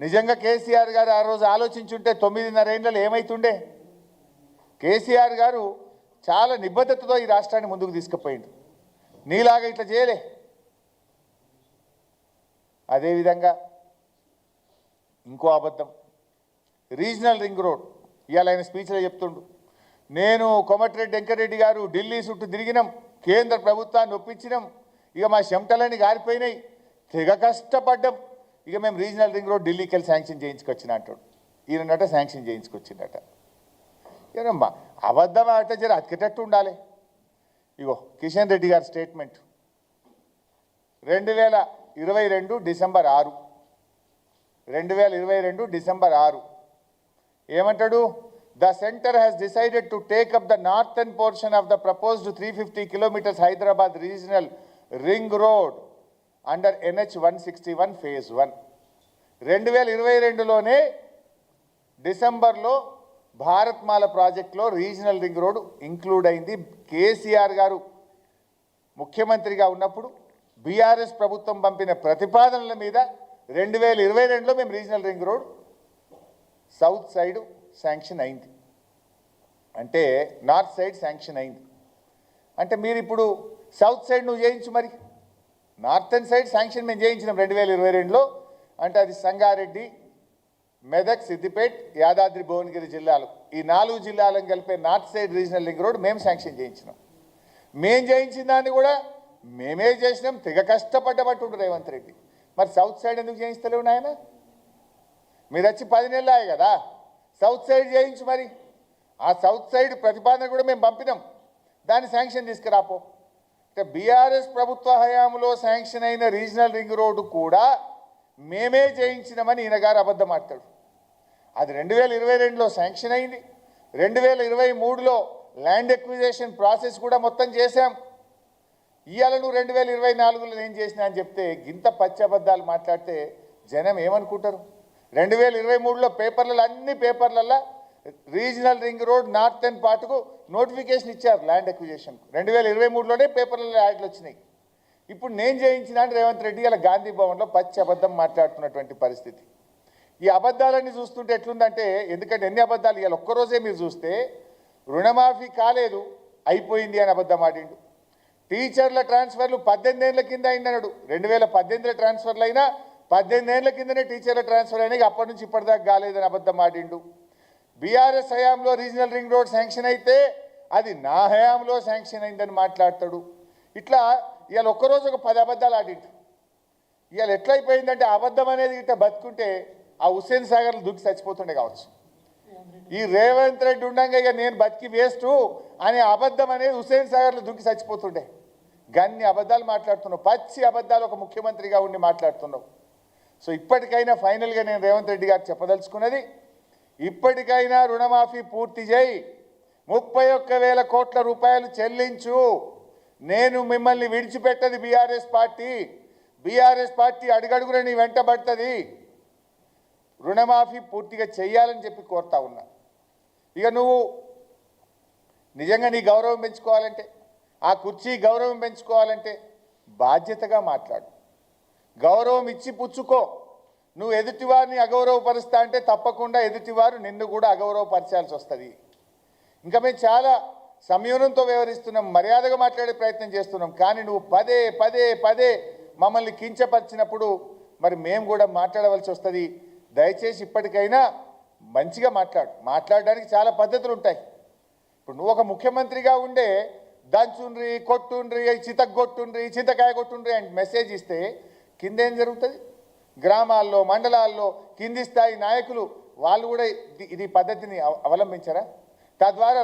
నిజంగా కేసీఆర్ గారు ఆ రోజు ఆలోచించుంటే తొమ్మిదిన్నర ఏళ్ళలో ఏమైతుండే? కేసీఆర్ గారు చాలా నిబద్ధతతో ఈ రాష్ట్రాన్ని ముందుకు తీసుకుపోయిండు. నీలాగా ఇట్లా చేయలే. అదేవిధంగా ఇంకో అబద్ధం. Regional ring road. ఇవాళ ఆయన స్పీచ్లో చెప్తుండు. నేను కొమటిరెడ్డి వెంకరెడ్డి గారు ఢిల్లీ చుట్టూ తిరిగినాం. కేంద్ర ప్రభుత్వాన్ని ఒప్పించినాం. ఇక మా చెమటలన్నీ గారిపోయినాయి. తెగ కష్టపడ్డాం. ఇక మేము రీజనల్ రింగ్ రోడ్ ఢిల్లీకి వెళ్ళి శాంక్షన్ చేయించుకొచ్చిన అంటాడు. ఈయనట శాంక్షన్ చేయించుకొచ్చిందట. ఏమమ్మా అబద్ధం అంటే జర అతికేటట్టు ఉండాలి. ఇగో కిషన్ రెడ్డి గారి స్టేట్మెంట్. రెండు వేల ఇరవై రెండు డిసెంబర్ ఆరు. రెండు వేల ఇరవై రెండు డిసెంబర్ ఆరు. ఏమంటాడు? The Centre has decided to take up the northern portion of the proposed three fifty kilometres Hyderabad regional ring road. Under NH one sixty one phase one రెండు వేల ఇరవై రెండులోనే డిసెంబర్లో భారత్మాల ప్రాజెక్టులో రీజనల్ రింగ్ రోడ్ ఇంక్లూడ్ అయింది. కేసీఆర్ గారు ముఖ్యమంత్రిగా ఉన్నప్పుడు BRS ప్రభుత్వం పంపిన ప్రతిపాదనల మీద రెండు వేల ఇరవై రెండులో మేము regional ring road south side sanction అయింది. అంటే నార్త్ సైడ్ శాంక్షన్ అయింది. అంటే మీరు ఇప్పుడు సౌత్ సైడ్ నువ్వు చేయించు మరి. నార్థన్ సైడ్ శాంక్షన్ మేము చేయించినాం రెండు వేల ఇరవై రెండులో. అంటే అది సంగారెడ్డి మెదక్ సిద్దిపేట్ యాదాద్రి భువనగిరి జిల్లాలు. ఈ నాలుగు జిల్లాలను కలిపే north side regional link road మేము శాంక్షన్ చేయించినాం. మేము చేయించిన దాన్ని కూడా మేమే చేసినాం. తెగ కష్టపడ్డబట్టుండు రేవంత్ రెడ్డి. మరి సౌత్ సైడ్ ఎందుకు చేయిస్తలేవు నాయన? మీరు వచ్చి పది నెలలు అయ్యాయి కదా. సౌత్ సైడ్ చేయించు మరి. ఆ సౌత్ సైడ్ ప్రతిపాదన కూడా మేము పంపినాం. దాన్ని శాంక్షన్ తీసుకురాపో. అంటే బీఆర్ఎస్ ప్రభుత్వ హయాంలో శాంక్షన్ అయిన రీజనల్ రింగ్ రోడ్డు కూడా మేమే చేయించినామని ఈయన గారు అబద్ధం ఆడతాడు. అది రెండు వేల ఇరవై రెండులో శాంక్షన్ అయింది. రెండు వేల ఇరవై మూడులో ల్యాండ్ ఎక్విజేషన్ ప్రాసెస్ కూడా మొత్తం చేశాం. ఇవాళ నువ్వు రెండు వేల ఇరవై నాలుగులో నేను చేసిన అని చెప్తే గింత పచ్చబద్ధాలు మాట్లాడితే జనం ఏమనుకుంటారు? రెండు వేల ఇరవై మూడులో పేపర్లలో అన్ని పేపర్లలో regional ring road north and పార్ట్కు notification ఇచ్చారు ల్యాండ్ ఎక్విజేషన్ రెండు వేల ఇరవై మూడులోనే పేపర్లలో యాడ్లు వచ్చినాయి. ఇప్పుడు నేను చేయించిన రేవంత్ రెడ్డి ఇలా గాంధీ భవన్లో పచ్చి అబద్ధం మాట్లాడుతున్నటువంటి పరిస్థితి. ఈ అబద్ధాలన్నీ చూస్తుంటే ఎట్లుందంటే ఎందుకంటే ఎన్ని అబద్ధాలు ఇవాళ ఒక్కరోజే మీరు చూస్తే రుణమాఫీ కాలేదు అయిపోయింది అని అబద్ధం ఆడిండు. టీచర్ల ట్రాన్స్ఫర్లు పద్దెనిమిది ఏళ్ళ కింద అయిందన్నాడు. రెండు వేల పద్దెనిమిదిలో ట్రాన్స్ఫర్లు అయినా పద్దెనిమిది ఏళ్ళ కిందనే టీచర్ల ట్రాన్స్ఫర్ అయినా అప్పటి నుంచి ఇప్పటిదాకా కాలేదని అబద్ధం ఆడిండు. బీఆర్ఎస్ హయాంలో రీజనల్ రింగ్ రోడ్ శాంక్షన్ అయితే అది నా హయాంలో శాంక్షన్ అయిందని మాట్లాడతాడు. ఇట్లా ఇవాళ ఒక్కరోజు ఒక పది అబద్ధాలు ఆడిండు. ఇవాళ ఎట్లయిపోయిందంటే అబద్ధం అనేది ఇట్లా బతుకుంటే ఆ హుస్సేన్ సాగర్లు దూకి చచ్చిపోతుండే కావచ్చు. ఈ రేవంత్ రెడ్డి ఉండగా ఇక నేను బతికి వేస్ట్ అనే అబద్ధం అనేది హుస్సేన్ సాగర్లో దుక్కి చచ్చిపోతుండే. గన్ని అబద్ధాలు మాట్లాడుతున్నావు పచ్చి అబద్ధాలు ఒక ముఖ్యమంత్రిగా ఉండి మాట్లాడుతున్నావు. సో ఇప్పటికైనా ఫైనల్గా నేను రేవంత్ రెడ్డి గారు చెప్పదలుచుకున్నది ఇప్పటికైనా రుణమాఫీ పూర్తి చేయి. ముప్పై ఒక్క వేల కోట్ల రూపాయలు చెల్లించు. నేను మిమ్మల్ని విడిచిపెట్టది బీఆర్ఎస్ పార్టీ. బీఆర్ఎస్ పార్టీ అడుగడుగున నీ వెంటబడుతుంది రుణమాఫీ పూర్తిగా చెయ్యాలని చెప్పి కోరుతా ఉన్నా. ఇక నువ్వు నిజంగా నీ గౌరవం పెంచుకోవాలంటే ఆ కుర్చీ గౌరవం పెంచుకోవాలంటే బాధ్యతగా మాట్లాడు. గౌరవం ఇచ్చి పుచ్చుకో. నువ్వు ఎదుటివారిని అగౌరవపరుస్తా అంటే తప్పకుండా ఎదుటివారు నిన్ను కూడా అగౌరవపరచాల్సి వస్తుంది. ఇంకా మేము చాలా సంయమనంతో వ్యవహరిస్తున్నాం మర్యాదగా మాట్లాడే ప్రయత్నం చేస్తున్నాం. కానీ నువ్వు పదే పదే పదే మమ్మల్ని కించపరిచినప్పుడు మరి మేము కూడా మాట్లాడవలసి వస్తుంది. దయచేసి ఇప్పటికైనా మంచిగా మాట్లాడు. మాట్లాడడానికి చాలా పద్ధతులు ఉంటాయి. ఇప్పుడు నువ్వు ఒక ముఖ్యమంత్రిగా ఉండే దంచుండ్రి కొట్టుండ్రి చితగొట్టుండ్రి చింతకాయ కొట్టుండ్రి అని మెసేజ్ ఇస్తే కింద ఏం జరుగుతుంది? గ్రామాల్లో మండలాల్లో కింది స్థాయి నాయకులు వాళ్ళు కూడా ఇది- ఇది పద్ధతిని అవ- అవలంబించరా? తద్వారా